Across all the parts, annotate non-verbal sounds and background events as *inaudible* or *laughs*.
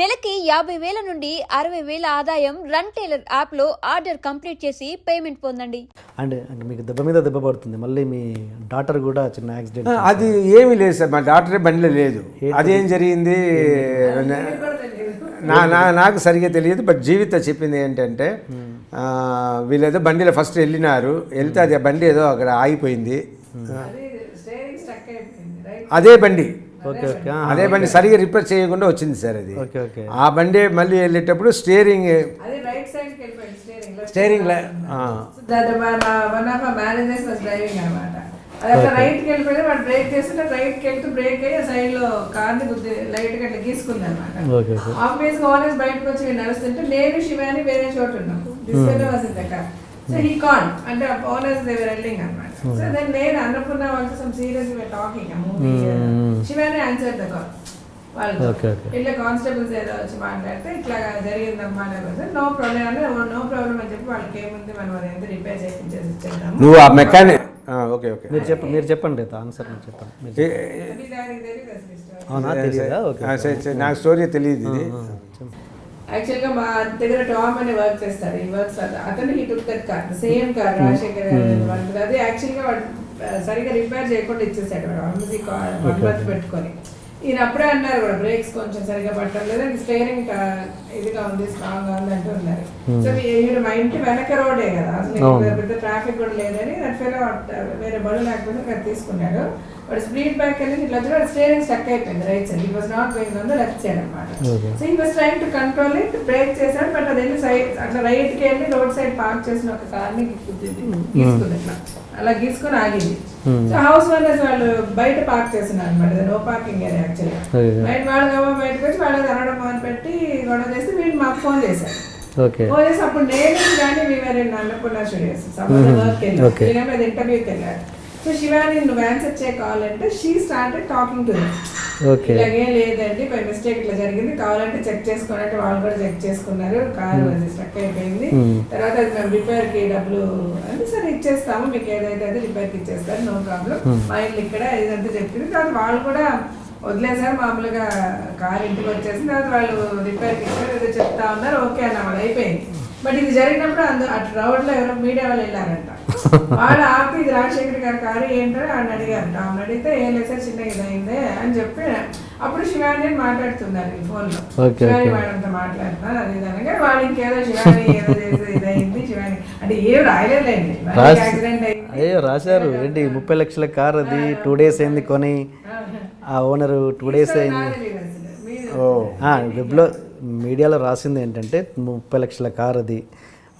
నెలకి యాభై వేల నుండి అరవై వేల ఆదాయం రన్ టైలర్ యాప్లో ఆర్డర్ కంప్లీట్ చేసి పేమెంట్ పొందండి. అండ్ మీకు దెబ్బ మీద దెబ్బ పడుతుంది. మళ్ళీ మీ డాటర్ కూడా చిన్న యాక్సిడెంట్ అది ఏమీ లేదు సార్. మా డాక్టరే బండిలో లేదు. అదేం జరిగింది? నా నా నాకు సరిగ్గా తెలియదు బట్ జీవిత చెప్పింది ఏంటంటే వీళ్ళేదో బండిలో ఫస్ట్ వెళ్ళినారు. వెళ్తే అది ఆ బండి ఏదో అక్కడ ఆగిపోయింది. అదే బండి. అదే బండి. సరిగ్గా రిపేర్ చేయకుండా వచ్చింది సార్ అది. Okay okay. ఆ బండి మళ్ళీ వెళ్ళేటప్పుడు steering స్టీరింగ్లో. Steering that one of managers was driving అనమాట అది అట్లా రైట్కి వెళ్ళిపోయి వాడు బ్రేక్ చేస్తుంటే రైట్కి వెళ్తూ బ్రేక్ అయ్యి సైడ్లో కార్ని గుద్ది లైట్గా అట్లా గీసుకుంది అనమాట బయటకు వచ్చి నడుస్తుంటే నేను శివాని వేరే చోట ఉన్నాం. Display was in the car so he can అంటే ఓనర్స్ దే వర్ వెల్లింగ్ ఇట్లా కానిస్టేబుల్స్ ఏదో వచ్చి మాట్లాడితే ఇట్లా జరిగిందమ్మా నో ప్రాబ్లం అంటే నో ప్రాబ్లం అని చెప్పి వాళ్ళకి ఏముంది? మనం అది ఎంత రిపేర్ చేయించేసి ఇచ్చేద్దాము. నువ్వు ఆ మెకానిక్ ఓకే ఓకే మీరు చెప్ప మీరు చెప్పండి ఆన్సర్ మీరు చెప్పండి. అవునా తెలియదా నాకు స్టోరీ తెలియదు ఇది. యాక్చువల్గా మా దగ్గర టామ్ అని వర్క్ చేస్తారు ఈ వర్క్స్ అతను he took that car same car Rajasekhar గారి అది యాక్చువల్గా వాడు సరిగా రిపేర్ చేయకుండా ఇచ్చేసాడు వాడు. ఆల్మోస్ట్ మంత్ పెట్టుకొని. ఈయన అప్పుడే అన్నారు కూడా బ్రేక్స్ కొంచెం సరిగా పట్టలేదు అండ్ స్టేరింగ్ ఇదిగా ఉంది స్ట్రాంగ్గా ఉంది అంటూ ఉన్నారు సో ఈయన మా ఇంటి వెనక రోడే కదా. అసలు పెద్ద ట్రాఫిక్ కూడా లేదని దట్ ఫెలో వేరే బళ్ళు లేకపోతే తీసుకున్నాడు. వాడు స్పీడ్ బ్యాక్ అనేది ఇట్లా వచ్చి వాడు స్టేరింగ్ స్టక్ అయిపోయింది రైట్ సైడ్ ఈ was not going on the left side అనమాట. సో ఈ was trying to control it brake చేశాడు బట్ అది వెళ్ళి సైడ్ అట్లా రైట్కి వెళ్ళి రోడ్ సైడ్ పార్క్ చేసిన ఒక కార్ని గుద్దింది గీసుకుంది ఇట్లా అలా గీసుకొని ఆగింది. సో హౌస్ ఓనర్స్ వాళ్ళు బయట పార్క్ చేస్తున్నారు అనమాట నో పార్కింగ్ ఏరియా యాక్చువల్గా. బయట వాళ్ళు బయటకు వచ్చి వాళ్ళు అనడం మొదలు పెట్టి గొడవ చేస్తే వీళ్ళు మాకు ఫోన్ చేశారు ఫోన్ చేసి అప్పుడు నేను కానీ మీ వేరే అన్నపూర్ణ స్టూడియోస్ వర్క్ మీద ఇంటర్వ్యూకి వెళ్ళారు సో శివాని నువ్వు ఆన్సర్ చేయ కావాలంటే she started talking to okay ఇలాగే లేదండి బై మిస్టేక్ ఇట్లా జరిగింది. కావాలంటే చెక్ చేసుకోనంటే వాళ్ళు కూడా చెక్ చేసుకున్నారు. కారు అది స్ట్రక్ అయిపోయింది. Hmm. తర్వాత అది మేము రిపేర్కి డబ్బులు అంటే సరే ఇచ్చేస్తాము మీకు ఏదైతే అది రిపేర్కి ఇచ్చేస్తారు నో ప్రాబ్లం మా ఇల్లు ఇక్కడ ఇదంతా చెప్పింది. తర్వాత వాళ్ళు కూడా వదిలేసారు మామూలుగా కార్ ఇంటికి వచ్చేసి తర్వాత వాళ్ళు రిపేర్కి ఇచ్చారు ఏదో చెప్తా ఉన్నారు. ఓకే అన్న వాళ్ళు అయిపోయింది. బట్ ఇది జరిగినప్పుడు అందు అటు రోడ్లో ఎవరో మీడియా వాళ్ళు వెళ్ళారంట. వాళ్ళు ఆపి రాజశేఖర్ గారి కారు ఏంటో ఆయన అడిగారు. ఆమెను అడిగితే ఏం లేదు సార్ చిన్న ఇదైందే అని చెప్పి అప్పుడు శివాని మాట్లాడుతున్నారు ఈ ఫోన్లో Okay, శివాని. మేడంతో మాట్లాడుతున్నారు అది అనగా వాళ్ళు ఇంకేదో శివాని ఏదో చేసి ఇదైంది శివాని అంటే ఏం రాయలేదండి యాక్సిడెంట్ అయింది. అయ్యో రాశారు. ఏంటి ముప్పై లక్షల కార్ అది టూ డేస్ అయింది కొని ఆ ఓనర్ టూ డేస్ అయింది. ఓ. వెబ్లో మీడియాలో రాసింది ఏంటంటే ముప్పై లక్షల కార్ అది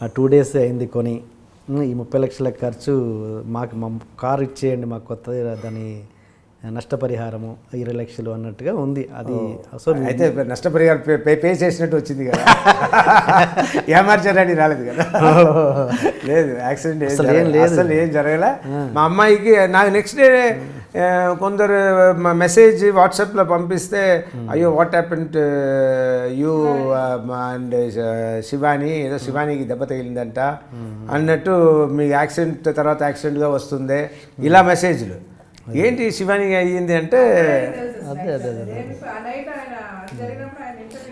ఆ టూ డేస్ అయింది కొని. ఈ ముప్పై లక్షల ఖర్చు మాకు మా కార్ ఇచ్చేయండి మాకు కొత్త దాని నష్టపరిహారము ఇరవై లక్షలు అన్నట్టుగా ఉంది. అది సో అయితే నష్టపరిహారం పే- పే చేసినట్టు వచ్చింది కదా. *laughs* ఏమార్చారని రాలేదు కదా. లేదు యాక్సిడెంట్ ఏం. లేదు. అసలు ఏం జరగలే. మా అమ్మాయికి నాకు నెక్స్ట్ డే కొందరు మెసేజ్ వాట్సాప్లో పంపిస్తే అయ్యో what happened you and Shivani ఏదో శివానికి దెబ్బ తగిలిందంట. అన్నట్టు మీకు యాక్సిడెంట్ తర్వాత యాక్సిడెంట్గా వస్తుంది. ఇలా మెసేజ్లు. ఏంటి శివానికి అయ్యింది అంటే అదే అదే అదే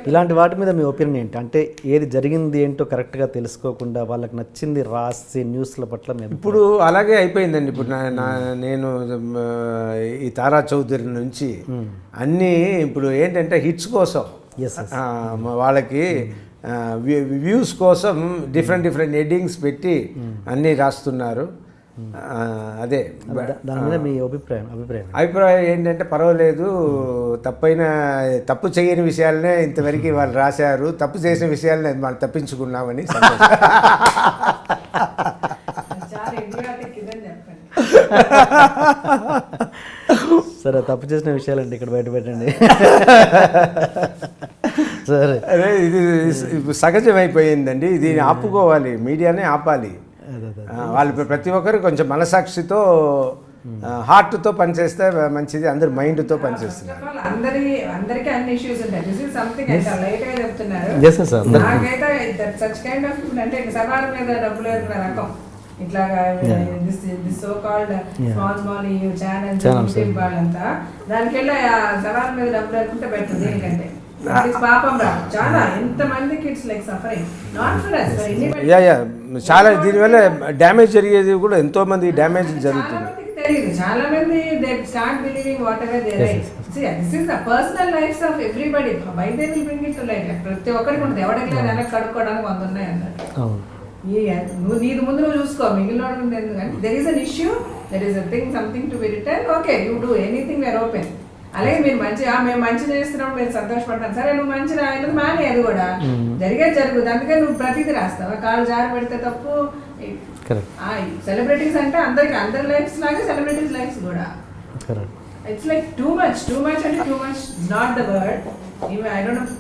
ఇలాంటి వాటి మీద మీ ఒపీనియన్ ఏంటి? అంటే ఏది జరిగింది ఏంటో కరెక్ట్గా తెలుసుకోకుండా వాళ్ళకి నచ్చింది రాసి న్యూస్ల పట్ల మేము ఇప్పుడు అలాగే అయిపోయిందండి. ఇప్పుడు నేను ఈ తారా చౌదరి నుంచి అన్నీ ఇప్పుడు ఏంటంటే హిట్స్ కోసం వాళ్ళకి వ్యూస్ కోసం డిఫరెంట్ డిఫరెంట్ ఎడ్డింగ్స్ పెట్టి అన్నీ రాస్తున్నారు. అదే. దాని మీద మీ అభిప్రాయం అభిప్రాయం. అభిప్రాయం ఏంటంటే పర్వాలేదు తప్పైన తప్పు చేయని విషయాలనే ఇంతవరకు వాళ్ళు రాశారు తప్పు చేసిన విషయాలనే మనం తప్పించుకున్నామని *laughs* సరే తప్పు చేసిన విషయాలండి ఇక్కడ బయట పెట్టండి. *laughs* సరే. అదే ఇది సహజమైపోయిందండి. దీన్ని ఆపుకోవాలి మీడియానే ఆపాలి. వాళ్ళు ప్ర- ప్రతి ఒక్కరు కొంచెం మనసాక్షితో హార్ట్తో పనిచేస్తే మంచిది. అందరు మైండ్తో పనిచేస్తున్నారు. First of all, అందరి అందరికీ అన్ని ఇష్యూస్ ఉంటాయి. దిస్ ఇస్ సంథింగ్ అంటే లైట్గా చెప్తున్నారు. ఎస్ సార్ నాకైతే సచ్ కైండ్ ఆఫ్ అంటే సవాల్ మీద డబ్బులు వేసుకున్న రకం. ఇట్లాగా this this so called small small channels Channels, YouTube వాళ్ళంతా దానికెళ్ళి ఆ సవాల్ మీద డబ్బులు వేసుకుంటే బెటర్ దీనికంటే పాపం రా. చాలా ఎంత మంది kids like suffering not for us for independent yeah yeah చాలా దీనివల్ల డ్యామేజ్ జరిగేది కూడా ఎంతో మంది డ్యామేజ్ జరుగుతుంది. చాలా మంది they start believing what they write this is the personal lives of everybody by they will bring it to light ప్రతి ఒక్కరికి ఉంటుంది. ఎవరికి లేదు వెనక్కి కడుక్కోవడానికి వంద ఉన్నాయి అన్నారు. అవును. ఈ నువ్వు నీది ముందు నువ్వు చూసుకో. మిగిలిన ఎందుకంటే there is an issue there is a thing something to be return okay you do anything where open అలాగే మీరు మంచి మేము మంచి చేస్తున్నాం మీరు సంతోషపడతాం. సరే నువ్వు మంచి రాయలేదు మానే అది కూడా. జరిగేది జరుగుతుంది అందుకే నువ్వు ప్రతిదీ రాస్తావు? కాళ్ళు జారి పెడితే తప్పు. సెలబ్రిటీస్ అంటే అందరికి అందరి లైఫ్స్ లాగే సెలబ్రిటీస్ లైఫ్స్ కూడా. It's like too much too much అంటే too much not the word I don't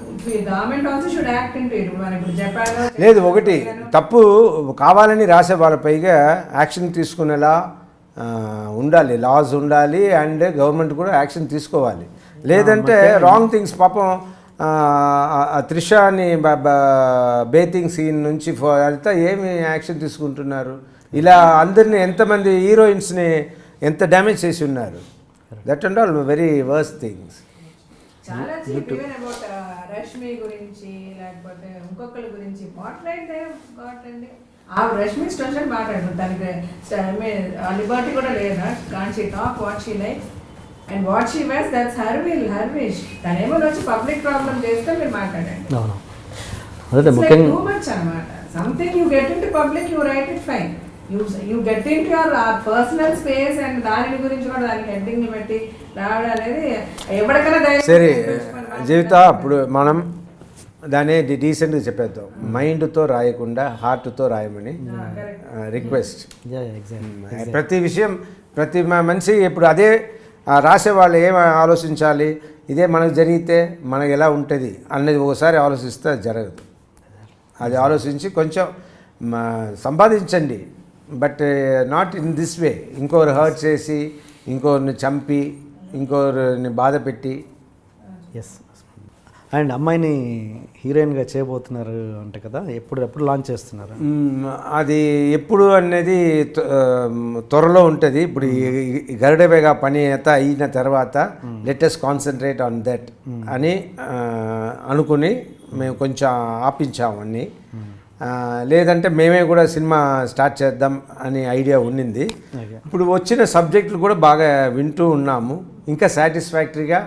లేదు ఒకటి. తప్పు కావాలని రాసే వాళ్ళపైగా యాక్షన్ తీసుకునేలా ఉండాలి లాస్ ఉండాలి అండ్ గవర్నమెంట్ కూడా యాక్షన్ తీసుకోవాలి. లేదంటే రాంగ్ థింగ్స్ పాపం త్రిషాని బేతింగ్ సీన్ నుంచి అంతా ఏమి యాక్షన్ తీసుకుంటున్నారు? ఇలా అందరినీ ఎంతమంది హీరోయిన్స్ని ఎంత డ్యామేజ్ చేసి ఉన్నారు? That and all very worse things చాలా చీప్ ఈవెన్ అబౌట్ రష్మి గురించి లేకపోతే ఇంకొకరి గురించి. మాట్లాడితే ఆ రష్మి స్టోషన్ మాట్లాడుతుంది. దానికి లిబర్టీ కూడా లేదా. Can she talk what she like. And what she was that's her will her wish తనేమో వచ్చి పబ్లిక్ ప్రాబ్లం చేస్తే మీరు మాట్లాడండి. అదే ముఖ్యంగా టూ మచ్ అనమాట something you get into public you right it fine you you get into your personal space and దాని గురించి కూడా దానికి హెడ్డింగ్ పెట్టి రావడం అనేది ఎవరికైనా సరే జీవిత ఇప్పుడు మనం దాన్ని డీసెంట్గా చెప్పేద్దాం. మైండ్తో రాయకుండా హార్ట్తో రాయమని రిక్వెస్ట్ యా ఎగ్జాక్ట్ ప్రతి విషయం ప్రతి మ- మనిషి ఇప్పుడు అదే రాసే వాళ్ళు ఏం ఆలోచించాలి? ఇదే మనకు జరిగితే మనకు ఎలా ఉంటుంది అన్నది ఒకసారి ఆలోచిస్తే అది జరగదు. అది ఆలోచించి కొంచెం మ- సంపాదించండి. But not in this way ఇంకొకరు హర్ట్ చేసి ఇంకొకరిని చంపి ఇంకొకరిని బాధ పెట్టి. ఎస్ అండ్ అమ్మాయిని హీరోయిన్గా చేయబోతున్నారు అంటే కదా ఎప్పుడు ఎప్పుడు లాంచ్ చేస్తున్నారు? అది ఎప్పుడు అనేది త్వరలో ఉంటుంది. ఇప్పుడు గరుడబేగా పని అంతా అయిన తర్వాత లెటెస్ట్ కాన్సన్ట్రేట్ ఆన్ దట్ అని అనుకుని మేము కొంచెం ఆపించాము అన్ని. లేదంటే మేమే కూడా సినిమా స్టార్ట్ చేద్దాం అని ఐడియా ఉన్నింది. ఇప్పుడు వచ్చిన సబ్జెక్టులు కూడా బాగా వింటూ ఉన్నాము. ఇంకా సాటిస్ఫాక్టరీగా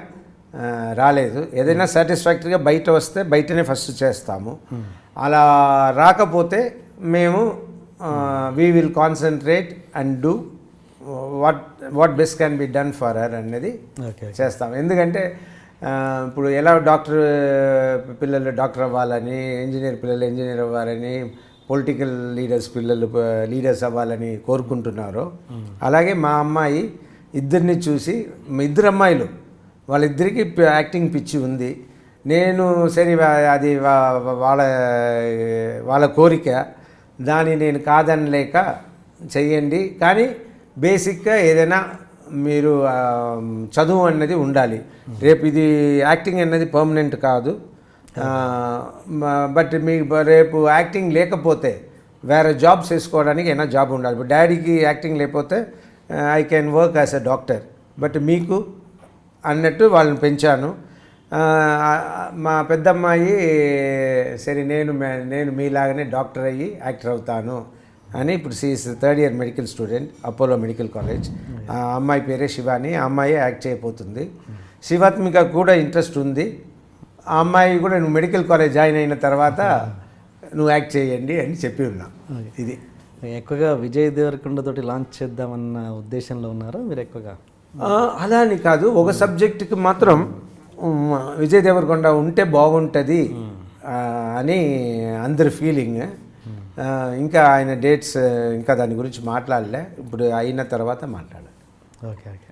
రాలేదు. ఏదైనా సాటిస్ఫాక్టరీగా బయట వస్తే బయటనే ఫస్ట్ చేస్తాము. అలా రాకపోతే మేము we will concentrate and do what what best can be done for her అనేది చేస్తాం ఎందుకంటే ఇప్పుడు ఎలా డాక్టర్ పిల్లలు డాక్టర్ అవ్వాలని ఇంజనీర్ పిల్లలు ఇంజనీర్ అవ్వాలని పొలిటికల్ లీడర్స్ పిల్లలు లీడర్స్ అవ్వాలని కోరుకుంటున్నారో అలాగే మా అమ్మాయి ఇద్దరిని చూసి ఇద్దరు అమ్మాయిలు వాళ్ళిద్దరికీ యాక్టింగ్ పిచ్చి ఉంది. నేను సరే అది వాళ్ళ వాళ్ళ కోరిక దాన్ని నేను కాదనలేక చెయ్యండి. కానీ బేసిక్గా ఏదైనా మీరు చదువు అన్నది ఉండాలి. రేపు ఇది యాక్టింగ్ అన్నది పర్మనెంట్ కాదు. బట్ మీ రేపు యాక్టింగ్ లేకపోతే వేరే జాబ్ చేసుకోవడానికి ఏమైనా జాబ్ ఉండాలి. డాడీకి యాక్టింగ్ లేకపోతే I can work as a doctor. But మీకు అన్నట్టు వాళ్ళని పెంచాను. మా పెద్దమ్మాయి సరే నేను మే- నేను మీలాగానే డాక్టర్ అయ్యి యాక్టర్ అవుతాను అని ఇప్పుడు she's third year medical student Apollo medical college. ఆ అమ్మాయి పేరే శివాని ఆ అమ్మాయి యాక్ట్ చేయబోతుంది. శివాత్మిక కూడా ఇంట్రెస్ట్ ఉంది. ఆ అమ్మాయి కూడా నువ్వు మెడికల్ కాలేజ్ జాయిన్ అయిన తర్వాత నువ్వు యాక్ట్ చేయండి అని చెప్పి ఉన్నా. ఇది. ఎక్కువగా విజయ్ దేవరకొండ తోటి లాంచ్ చేద్దామన్న ఉద్దేశంలో ఉన్నారా మీరు ఎక్కువగా? అలా అని కాదు. ఒక సబ్జెక్టుకి మాత్రం విజయ్ దేవరకొండ ఉంటే బాగుంటుంది అని అందరి ఫీలింగ్ ఇంకా ఆయన డేట్స్ ఇంకా దాని గురించి మాట్లాడలే. ఇప్పుడు అయిన తర్వాత మాట్లాడాలి. Okay okay.